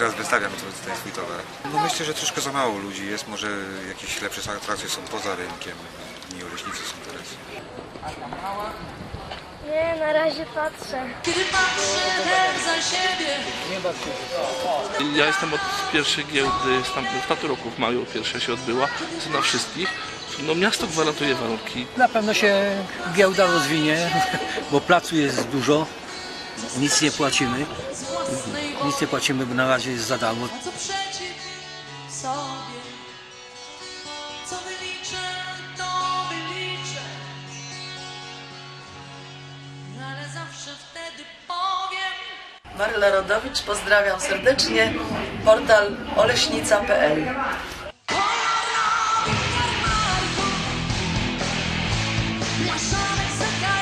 raz wystawiam to- ten swój towar. No myślę, że troszkę za mało ludzi jest, może jakieś lepsze atrakcje są poza rynkiem. Dni Oleśnicy są teraz. Nie, na razie patrzę. Kiedy patrzę za siebie Ja jestem od pierwszej giełdy, z tamtych, w tamtym roku w maju pierwsza się odbyła, na wszystkich. No miasto gwarantuje warunki, Na pewno się giełda rozwinie, bo placu jest dużo, nic nie płacimy. Nic nie płacimy, bo na razie jest za darmo. Co przeciw sobie, co wyliczę, to wyliczę. No ale zawsze wtedy powiem. Maryla Rodowicz, pozdrawiam serdecznie. Portal oleśnica.pl Blaszany zegar